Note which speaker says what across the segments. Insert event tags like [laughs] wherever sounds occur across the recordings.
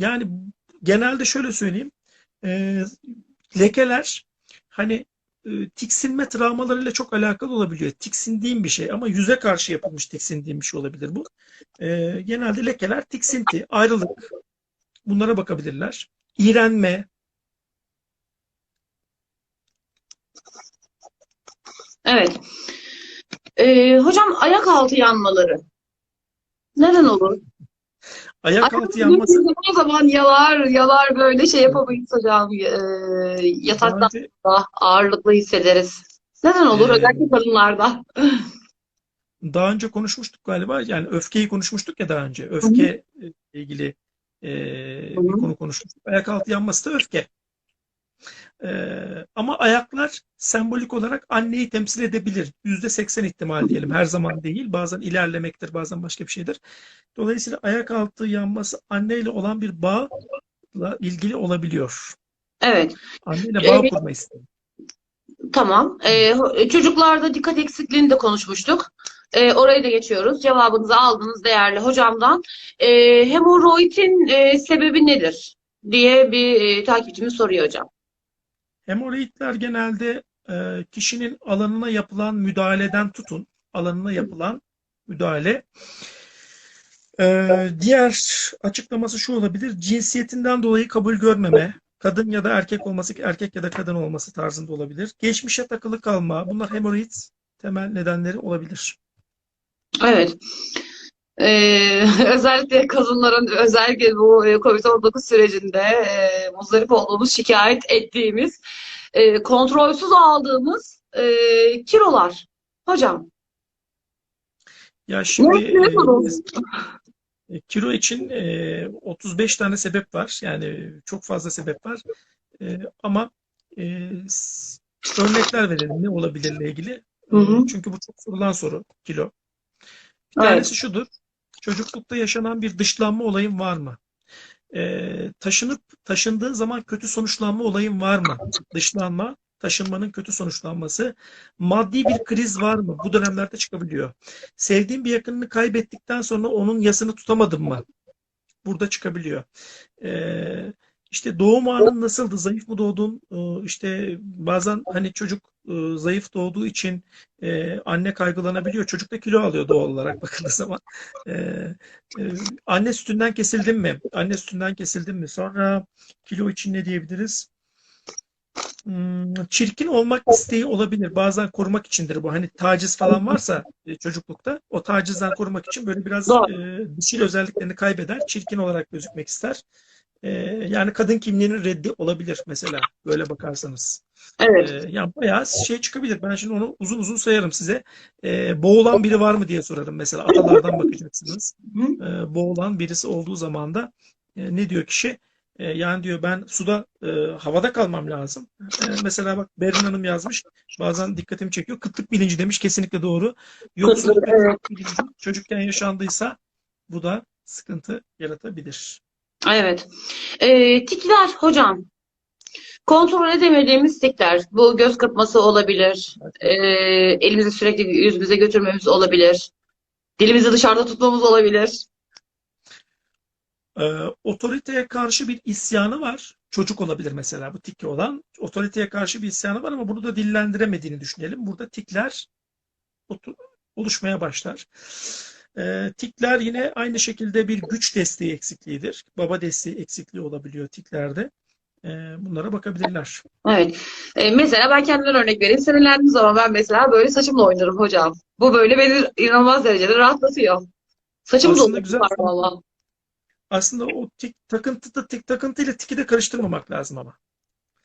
Speaker 1: Yani genelde şöyle söyleyeyim. e, lekeler hani e, tiksinme travmalarıyla çok alakalı olabiliyor. Tiksindiğim bir şey ama yüze karşı yapılmış tiksindiğim bir şey olabilir bu. E, genelde lekeler tiksinti, ayrılık bunlara bakabilirler. İğrenme,
Speaker 2: Evet. Ee, hocam ayak altı yanmaları. Neden olur?
Speaker 1: Ayak altı yanması.
Speaker 2: O zaman yalar yalar böyle şey yapamayız hocam. Ee,
Speaker 1: Daha
Speaker 2: yatakta
Speaker 1: önce
Speaker 2: ağırlıklı hissederiz. Neden olur?
Speaker 1: Ee,
Speaker 2: Özellikle kadınlarda. [laughs]
Speaker 1: Daha önce konuşmuştuk galiba. Yani öfkeyi konuşmuştuk ya daha önce. Öfke ile ilgili e,
Speaker 2: Hı
Speaker 1: bir
Speaker 2: hı.
Speaker 1: konu konuşmuştuk. Ayak altı yanması da öfke. E, ama ayaklar sembolik olarak anneyi temsil edebilir. %80 ihtimal diyelim. Her zaman değil. Bazen ilerlemektir, bazen başka bir şeydir. Dolayısıyla ayak altı yanması anneyle olan bir bağla ilgili olabiliyor.
Speaker 2: Evet.
Speaker 1: Anneyle bağ
Speaker 2: Evet.
Speaker 1: kurma isteği.
Speaker 2: Tamam. Ee, ho- çocuklarda dikkat eksikliğini de konuşmuştuk. Ee, orayı da geçiyoruz. Cevabınızı aldınız değerli hocamdan. Ee, hemoroidin e, sebebi nedir? diye bir e, takipçimiz soruyor hocam.
Speaker 1: Hemoroidler genelde e, kişinin alanına yapılan müdahaleden tutun, alanına yapılan müdahale. E, diğer açıklaması şu olabilir, cinsiyetinden dolayı kabul görmeme, kadın ya da erkek olması, erkek ya da kadın olması tarzında olabilir. Geçmişe takılı kalma, bunlar hemoroid temel nedenleri olabilir.
Speaker 2: Evet. Ee, [laughs] özellikle kadınların özellikle bu e, COVID-19 sürecinde e, muzdarip olduğumuz, şikayet ettiğimiz, e, kontrolsüz aldığımız e, kilolar. Hocam,
Speaker 1: Ya şimdi
Speaker 2: ne, ne
Speaker 1: e? E, Kilo için e, 35 tane sebep var. Yani çok fazla sebep var. E, ama e, örnekler verelim ne olabilirle ilgili. E,
Speaker 2: Hı hı.
Speaker 1: çünkü bu çok sorulan soru kilo. Bir
Speaker 2: Evet.
Speaker 1: tanesi şudur. Çocuklukta yaşanan bir dışlanma olayın var mı? E, taşınıp taşındığın zaman kötü sonuçlanma olayın var mı? Dışlanma, taşınmanın kötü sonuçlanması. Maddi bir kriz var mı? Bu dönemlerde çıkabiliyor. Sevdiğin bir yakınını kaybettikten sonra onun yasını tutamadın mı? Burada çıkabiliyor. Ee, işte doğum anın nasıldı? Zayıf mı doğdun? Ee, işte bazen hani çocuk e, zayıf doğduğu için e, anne kaygılanabiliyor. Çocuk da kilo alıyor doğal olarak [laughs] bakıldığı zaman. Ee, e, anne sütünden kesildin mi? Anne sütünden kesildin mi? Sonra kilo için ne diyebiliriz? Çirkin olmak isteği olabilir. Bazen korumak içindir bu. Hani taciz falan varsa e, çocuklukta o tacizden korumak için böyle biraz
Speaker 2: Doğru.
Speaker 1: e, dişil özelliklerini kaybeder. Çirkin olarak gözükmek ister. E, yani kadın kimliğinin reddi olabilir mesela böyle bakarsanız. E,
Speaker 2: Evet.
Speaker 1: yani bayağı şey çıkabilir. Ben şimdi onu uzun uzun sayarım size. E, boğulan biri var mı diye sorarım mesela. Atalardan bakacaksınız. E, boğulan birisi olduğu zaman da e, ne diyor kişi? E, yani diyor ben suda e, havada kalmam lazım. E, mesela bak Berin Hanım yazmış. Bazen dikkatimi çekiyor. Kıtlık bilinci demiş. Kesinlikle doğru. Yoksulluk bilinci çocukken yaşandıysa bu da sıkıntı yaratabilir.
Speaker 2: Evet. Ee, tikler hocam. Kontrol edemediğimiz tikler. Bu göz kırpması olabilir. Ee, elimizi sürekli yüzümüze götürmemiz olabilir. Dilimizi dışarıda tutmamız olabilir.
Speaker 1: E, otoriteye karşı bir isyanı var. Çocuk olabilir mesela bu tiki olan. Otoriteye karşı bir isyanı var ama bunu da dillendiremediğini düşünelim. Burada tikler oluşmaya başlar. E, tikler yine aynı şekilde bir güç desteği eksikliğidir. Baba desteği eksikliği olabiliyor tiklerde. E, bunlara bakabilirler.
Speaker 2: Evet. Ee, mesela ben kendimden örnek vereyim. Sinirlendiğim zaman ben mesela böyle saçımla oynarım hocam. Bu böyle beni inanılmaz derecede rahatlatıyor. Saçım dolu
Speaker 1: güzel.
Speaker 2: var valla.
Speaker 1: Aslında o tik takıntı da tik takıntıyla tiki de karıştırmamak lazım ama.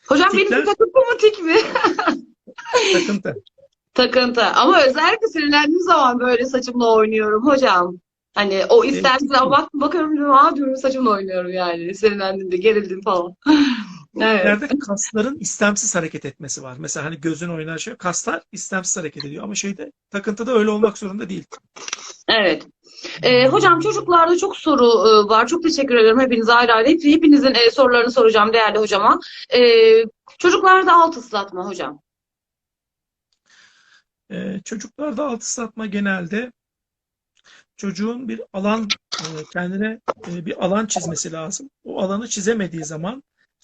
Speaker 2: Hocam benim
Speaker 1: Tikler-
Speaker 2: bir takıntı mı tik mi? [laughs]
Speaker 1: Takıntı.
Speaker 2: Takıntı. Ama özellikle sinirlendiğim zaman böyle saçımla oynuyorum hocam. Hani o istemsiz ama bak bakıyorum diyorum, aa diyorum saçımla oynuyorum yani. Sinirlendiğimde gerildim falan. [laughs] Evet.
Speaker 1: Yerde kasların istemsiz hareket etmesi var. Mesela hani gözün oynar şey kaslar istemsiz hareket ediyor ama şeyde takıntıda öyle olmak zorunda değil.
Speaker 2: Evet. Ee, hocam çocuklarda çok soru e, var. Çok teşekkür ederim hepinize ayrı ayrı. Hep- Hepinizin e, sorularını soracağım değerli hocama. Ee, çocuklarda alt ıslatma hocam.
Speaker 1: Ee, çocuklarda alt ıslatma genelde çocuğun bir alan e, kendine e, bir alan çizmesi lazım. O alanı çizemediği zaman,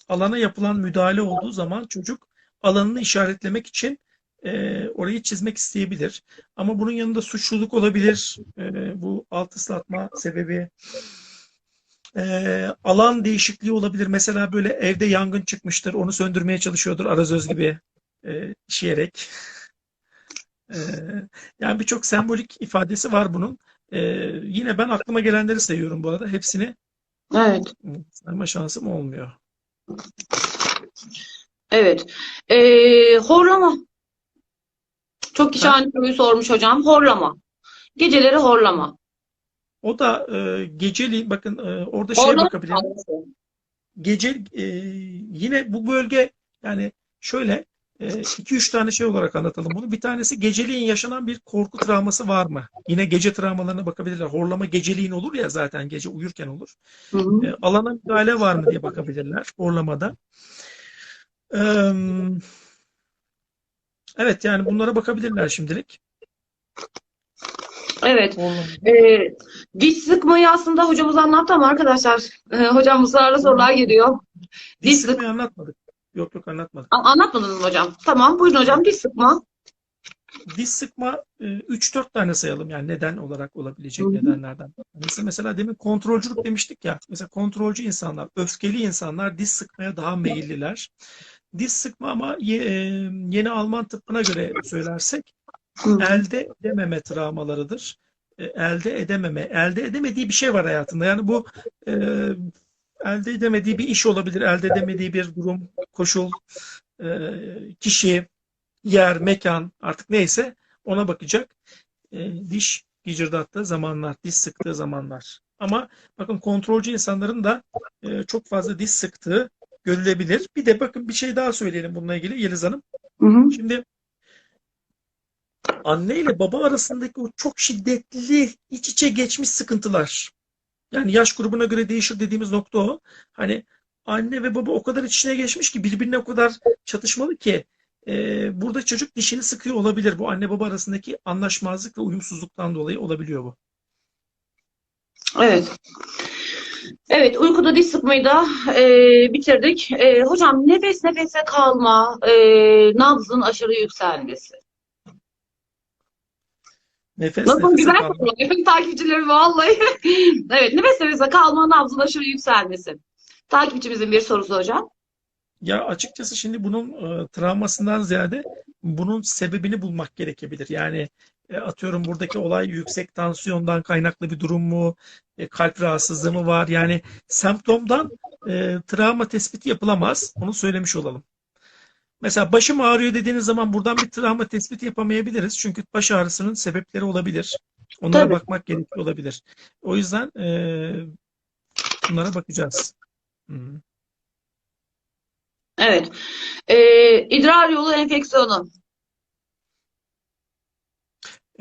Speaker 1: alana yapılan müdahale olduğu zaman çocuk alanını işaretlemek için e, orayı çizmek isteyebilir. Ama bunun yanında suçluluk olabilir. E, bu alt ıslatma sebebi. E, alan değişikliği olabilir. Mesela böyle evde yangın çıkmıştır. Onu söndürmeye çalışıyordur arazöz gibi e, işeyerek. E, yani birçok sembolik ifadesi var bunun. E, yine ben aklıma gelenleri sayıyorum bu arada. Hepsini
Speaker 2: Evet.
Speaker 1: sayma şansım olmuyor.
Speaker 2: Evet. Ee, horlama. Çok kişi
Speaker 1: Ha.
Speaker 2: aynı soruyu sormuş hocam. Horlama. Geceleri horlama.
Speaker 1: O da e, geceliğin bakın e, orada şeye
Speaker 2: Horlama
Speaker 1: bakabilirim. Gece e, yine bu bölge yani şöyle 2-3 tane şey olarak anlatalım bunu. Bir tanesi geceliğin yaşanan bir korku travması var mı? Yine gece travmalarına bakabilirler. Horlama geceliğin olur ya zaten gece uyurken olur.
Speaker 2: Hı hı.
Speaker 1: E, alana müdahale var mı diye bakabilirler horlamada. Eee, Evet yani bunlara bakabilirler şimdilik.
Speaker 2: Evet. Ee, diş sıkmayı aslında hocamız anlattı ama arkadaşlar e, hocam ısrarla sorular geliyor.
Speaker 1: Diş
Speaker 2: Diş sık
Speaker 1: sıkmayı anlatmadık. Yok yok anlatmadık.
Speaker 2: A- anlatmadınız mı hocam? Tamam buyurun hocam diş sıkma.
Speaker 1: Diş sıkma 3-4 tane sayalım yani neden olarak olabilecek
Speaker 2: Hı hı.
Speaker 1: nedenlerden. Mesela, mesela demin kontrolcülük demiştik ya. Mesela kontrolcü insanlar, öfkeli insanlar diş sıkmaya daha meyilliler. Diş sıkma ama e, yeni Alman tıbbına göre söylersek elde edememe travmalarıdır. E, Elde edememe, elde edemediği bir şey var hayatında. Yani bu e, elde edemediği bir iş olabilir, elde edemediği bir durum, koşul, e, kişi, yer, mekan artık neyse ona bakacak. E, diş gıcırdattığı zamanlar, diş sıktığı zamanlar. Ama bakın kontrolcü insanların da e, çok fazla diş sıktığı görülebilir. Bir de bakın bir şey daha söyleyelim bununla ilgili Yeliz Hanım.
Speaker 2: Hı hı.
Speaker 1: Şimdi anne ile baba arasındaki o çok şiddetli iç içe geçmiş sıkıntılar. Yani yaş grubuna göre değişir dediğimiz nokta o. Hani anne ve baba o kadar iç içine geçmiş ki birbirine o kadar çatışmalı ki e, burada çocuk dişini sıkıyor olabilir. Bu anne baba arasındaki anlaşmazlık ve uyumsuzluktan dolayı olabiliyor bu.
Speaker 2: Evet. Evet, uykuda diş sıkmayı da e, bitirdik. E, hocam nefes nefese kalma, e, nabzın aşırı yükselmesi.
Speaker 1: Nefes
Speaker 2: Nasıl
Speaker 1: nefese
Speaker 2: güzel
Speaker 1: kalma.
Speaker 2: Efendim takipçilerim vallahi. [laughs] Evet, nefes nefese kalma, nabzın aşırı yükselmesi. Takipçimizin bir sorusu hocam.
Speaker 1: Ya açıkçası şimdi bunun e, travmasından ziyade bunun sebebini bulmak gerekebilir. Yani e, atıyorum buradaki olay yüksek tansiyondan kaynaklı bir durum mu, e, kalp rahatsızlığı mı var? Yani semptomdan e, travma tespiti yapılamaz. Onu söylemiş olalım. Mesela başım ağrıyor dediğiniz zaman buradan bir travma tespiti yapamayabiliriz. Çünkü baş ağrısının sebepleri olabilir. Onlara
Speaker 2: Tabii.
Speaker 1: bakmak gerekiyor olabilir. O yüzden e, bunlara bakacağız. Hı.
Speaker 2: Evet. E, idrar yolu enfeksiyonu.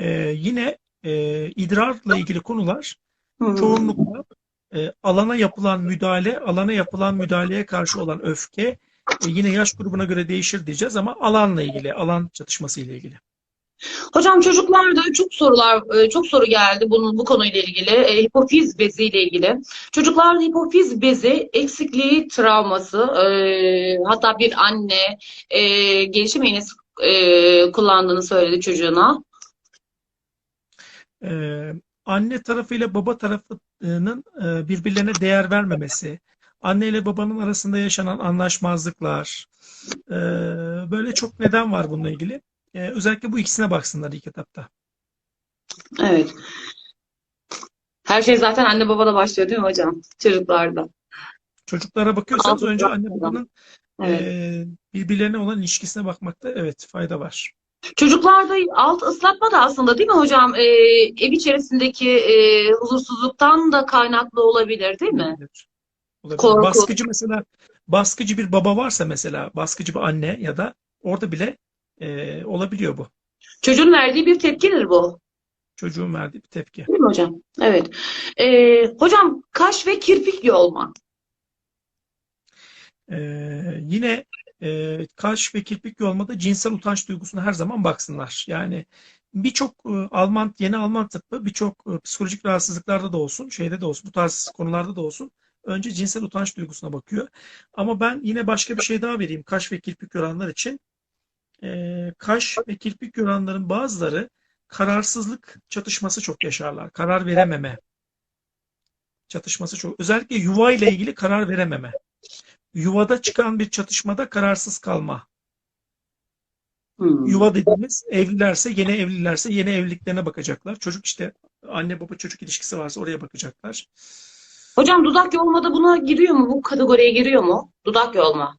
Speaker 1: Ee, yine e, idrarla ilgili konular çoğunlukla e, alana yapılan müdahale, alana yapılan müdahaleye karşı olan öfke e, yine yaş grubuna göre değişir diyeceğiz ama alanla ilgili, alan çatışması ile ilgili.
Speaker 2: Hocam çocuklarda çok sorular, e, çok soru geldi bunun bu konuyla ilgili. E, hipofiz bezi ile ilgili. Çocuklarda hipofiz bezi eksikliği travması, e, hatta bir anne e, gelişim iğnesi e, kullandığını söyledi çocuğuna.
Speaker 1: Ee, anne tarafıyla baba tarafının e, birbirlerine değer vermemesi, anne ile babanın arasında yaşanan anlaşmazlıklar, e, böyle çok neden var bununla ilgili. E, özellikle bu ikisine baksınlar ilk etapta.
Speaker 2: Evet. Her şey zaten anne babada başlıyor değil mi hocam? Çocuklarda.
Speaker 1: Çocuklara bakıyorsanız
Speaker 2: Altı
Speaker 1: önce anne babanın
Speaker 2: Evet.
Speaker 1: Ee, birbirlerine olan ilişkisine bakmakta evet fayda var.
Speaker 2: Çocuklarda alt ıslatma da aslında değil mi hocam? E, ev içerisindeki e, huzursuzluktan da kaynaklı olabilir değil mi?
Speaker 1: Olabilir. Olabilir.
Speaker 2: Korku.
Speaker 1: Baskıcı mesela baskıcı bir baba varsa mesela baskıcı bir anne ya da orada bile e, olabiliyor bu.
Speaker 2: Çocuğun verdiği bir tepkidir bu.
Speaker 1: Çocuğun verdiği bir tepki.
Speaker 2: Değil mi hocam? Evet. Ee, hocam kaş ve kirpik yolma.
Speaker 1: Ee, yine e, kaş ve kirpik yolmada cinsel utanç duygusuna her zaman baksınlar. Yani birçok e, Alman yeni Alman tıbbı birçok e, psikolojik rahatsızlıklarda da olsun, şeyde de olsun, bu tarz konularda da olsun önce cinsel utanç duygusuna bakıyor. Ama ben yine başka bir şey daha vereyim kaş ve kirpik görenler için. Ee, kaş ve kirpik görenlerin bazıları kararsızlık çatışması çok yaşarlar. Karar verememe çatışması çok. Özellikle yuva ile ilgili karar verememe. Yuvada çıkan bir çatışmada kararsız kalma.
Speaker 2: Hmm.
Speaker 1: Yuva dediğimiz evlilerse yeni evlilerse yeni evliliklerine bakacaklar. Çocuk işte anne baba çocuk ilişkisi varsa oraya bakacaklar.
Speaker 2: Hocam dudak yolma da buna giriyor mu? Bu kategoriye giriyor mu? Dudak yolma.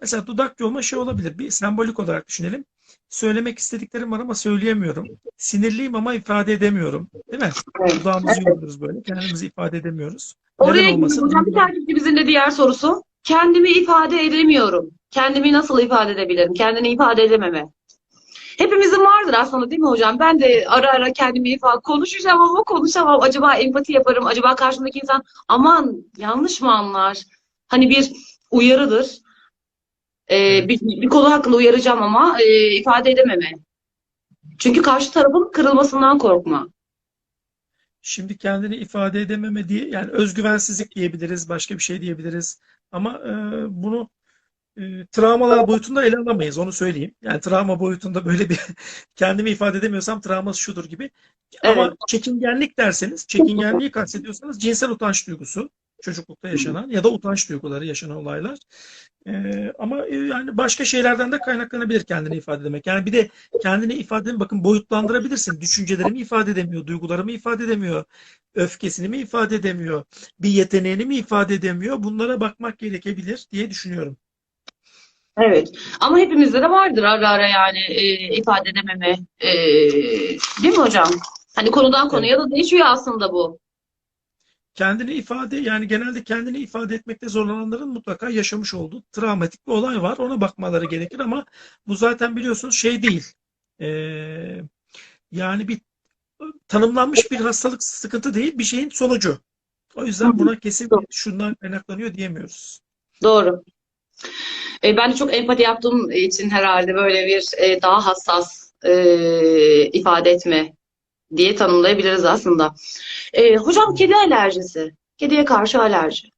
Speaker 1: Mesela dudak yolma şey olabilir. Bir sembolik olarak düşünelim. Söylemek istediklerim var ama söyleyemiyorum. Sinirliyim ama ifade edemiyorum. Değil mi?
Speaker 2: Evet.
Speaker 1: Dudağımızı yoluyoruz böyle. Kendimizi ifade edemiyoruz.
Speaker 2: Oraya
Speaker 1: olmasın?
Speaker 2: hocam. Bir takipçimizin de diğer sorusu. Kendimi ifade edemiyorum. Kendimi nasıl ifade edebilirim? Kendini ifade edememe. Hepimizin vardır aslında değil mi hocam? Ben de ara ara kendimi ifade konuşacağım ama konuşamam. Acaba empati yaparım. Acaba karşımdaki insan aman yanlış mı anlar? Hani bir uyarıdır. Ee, bir, bir konu hakkında uyaracağım ama e, ifade edememe. Çünkü karşı tarafın kırılmasından korkma.
Speaker 1: Şimdi kendini ifade edememe diye yani özgüvensizlik diyebiliriz, başka bir şey diyebiliriz. Ama e, bunu e, travmalar boyutunda ele alamayız, onu söyleyeyim. Yani travma boyutunda böyle bir [laughs] kendimi ifade edemiyorsam travması şudur gibi. Ama
Speaker 2: Evet.
Speaker 1: çekingenlik derseniz, çekingenliği kastediyorsanız cinsel utanç duygusu, çocuklukta yaşanan ya da utanç duyguları yaşanan olaylar. E, ama e, yani başka şeylerden de kaynaklanabilir kendini ifade edemek. Yani bir de kendini ifade edemek, bakın boyutlandırabilirsin. Düşüncelerimi ifade edemiyor, duygularımı ifade edemiyor, öfkesini mi ifade edemiyor, bir yeteneğini mi ifade edemiyor? Bunlara bakmak gerekebilir diye düşünüyorum.
Speaker 2: Evet. Ama hepimizde de vardır ara ara yani e, ifade edememe. E, değil mi hocam? Hani konudan konuya da değişiyor aslında bu.
Speaker 1: Kendini ifade yani genelde kendini ifade etmekte zorlananların mutlaka yaşamış olduğu travmatik bir olay var. Ona bakmaları gerekir ama bu zaten biliyorsunuz şey değil. Ee, yani bir tanımlanmış bir hastalık sıkıntı değil, bir şeyin sonucu. O yüzden buna kesin şundan kaynaklanıyor diyemiyoruz.
Speaker 2: Doğru. E, ben de çok empati yaptığım için herhalde böyle bir e, daha hassas e, ifade etme diye tanımlayabiliriz aslında. E, hocam kedi alerjisi. Kediye karşı alerji.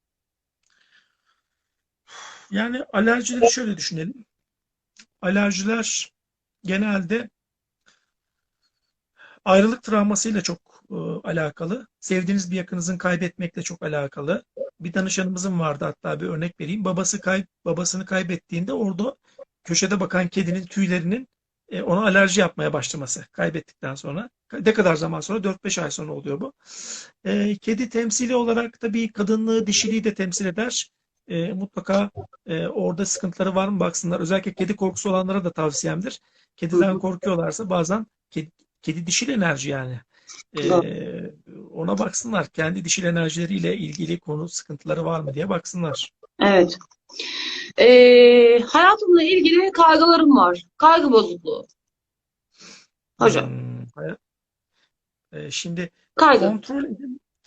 Speaker 1: Yani alerjileri şöyle düşünelim. Alerjiler genelde ayrılık travmasıyla çok e, alakalı. Sevdiğiniz bir yakınızın kaybetmekle çok alakalı. Bir danışanımızın vardı hatta bir örnek vereyim. Babası kayıp babasını kaybettiğinde orada köşede bakan kedinin tüylerinin e, ona alerji yapmaya başlaması kaybettikten sonra. Ne kadar zaman sonra? 4-5 ay sonra oluyor bu. E, kedi temsili olarak da bir kadınlığı, dişiliği de temsil eder. E, mutlaka e, orada sıkıntıları var mı baksınlar. Özellikle kedi korkusu olanlara da tavsiyemdir. Kediden korkuyorlarsa bazen kedi, kedi dişil enerji yani. E, ona baksınlar. Kendi dişil enerjileriyle ilgili konu sıkıntıları var mı diye baksınlar.
Speaker 2: Evet. E, hayatımla ilgili kaygılarım var. Kaygı bozukluğu. Hocam.
Speaker 1: Hmm, e, şimdi
Speaker 2: Kaygı.
Speaker 1: kontrol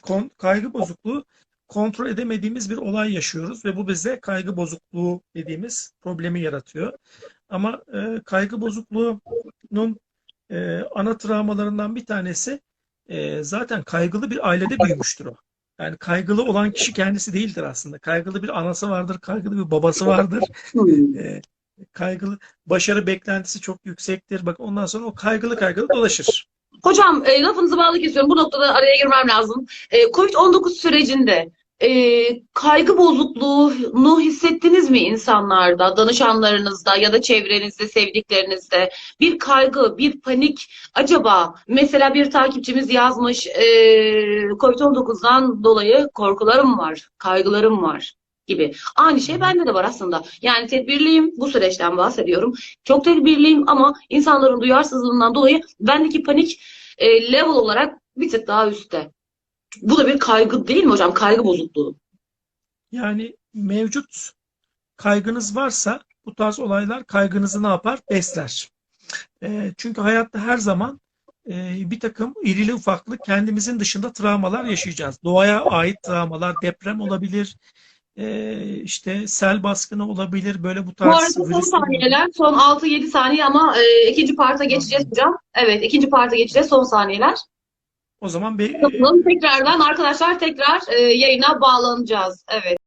Speaker 1: kon- kaygı bozukluğu kontrol edemediğimiz bir olay yaşıyoruz ve bu bize kaygı bozukluğu dediğimiz problemi yaratıyor. Ama e, kaygı bozukluğunun e, ana travmalarından bir tanesi e, zaten kaygılı bir ailede büyümüştür o. Yani kaygılı olan kişi kendisi değildir aslında. Kaygılı bir anası vardır, kaygılı bir babası vardır.
Speaker 2: Hmm. [laughs]
Speaker 1: E, kaygılı başarı beklentisi çok yüksektir. Bak ondan sonra o kaygılı kaygılı dolaşır.
Speaker 2: Hocam e, lafınızı bağlı kesiyorum. Bu noktada araya girmem lazım. E, Covid-19 sürecinde e, kaygı bozukluğunu hissettiniz mi insanlarda, danışanlarınızda ya da çevrenizde, sevdiklerinizde? Bir kaygı, bir panik. Acaba mesela bir takipçimiz yazmış e, Covid-19'dan dolayı korkularım var, kaygılarım var gibi. Aynı şey bende de var aslında. Yani tedbirliyim, bu süreçten bahsediyorum. Çok tedbirliyim ama insanların duyarsızlığından dolayı bendeki panik e, level olarak bir tık daha üstte. Bu da bir kaygı değil mi hocam? Kaygı bozukluğu.
Speaker 1: Yani mevcut kaygınız varsa bu tarz olaylar kaygınızı ne yapar? Besler. E, çünkü hayatta her zaman e, bir takım irili ufaklı kendimizin dışında travmalar yaşayacağız. Doğaya ait travmalar, deprem olabilir, e, işte sel baskını olabilir, böyle bu
Speaker 2: Bu arada
Speaker 1: tarz
Speaker 2: son saniyeler, son 6-7 saniye ama e, ikinci parta geçeceğiz hocam. Evet, ikinci parta geçeceğiz, son saniyeler.
Speaker 1: O zaman bir
Speaker 2: Bakalım tekrardan arkadaşlar tekrar e, yayına bağlanacağız. Evet.